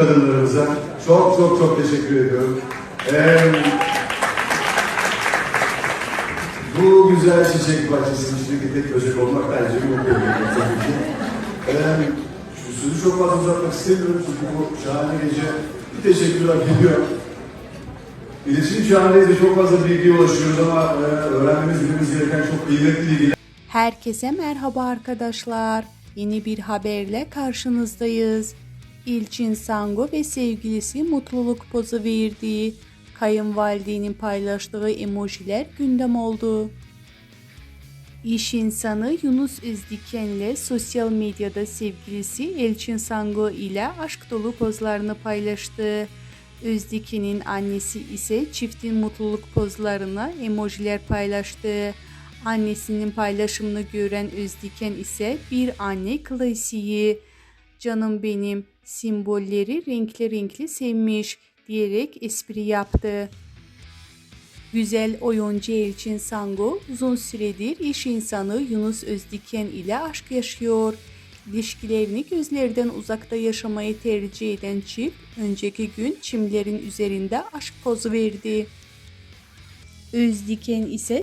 kadınlarımıza çok çok çok teşekkür ediyorum. Ee, bu güzel çiçek bahçesinin içindeki tek böcek olmak bence bir mutluluk tabii ki. Ee, sözü çok fazla uzatmak istemiyorum çünkü bu şahane gece bir teşekkür hak ediyor. İletişim çağındayız ve çok fazla bilgiye ulaşıyoruz ama e, öğrenmemiz, bilmemiz gereken çok kıymetli bilgiler. Herkese merhaba arkadaşlar. Yeni bir haberle karşınızdayız. İlçin Sango ve sevgilisi mutluluk pozu verdi. Kayınvalidenin paylaştığı emojiler gündem oldu. İş insanı Yunus Özdiken'le sosyal medyada sevgilisi Elçin Sango ile aşk dolu pozlarını paylaştı. Özdiken'in annesi ise çiftin mutluluk pozlarına emojiler paylaştı. Annesinin paylaşımını gören Özdiken ise bir anne klasiği. Canım benim simbolleri renkli renkli sevmiş diyerek espri yaptı. Güzel oyuncu Elçin Sango uzun süredir iş insanı Yunus Özdiken ile aşk yaşıyor. İlişkilerini gözlerden uzakta yaşamayı tercih eden çift önceki gün çimlerin üzerinde aşk pozu verdi. Özdiken ise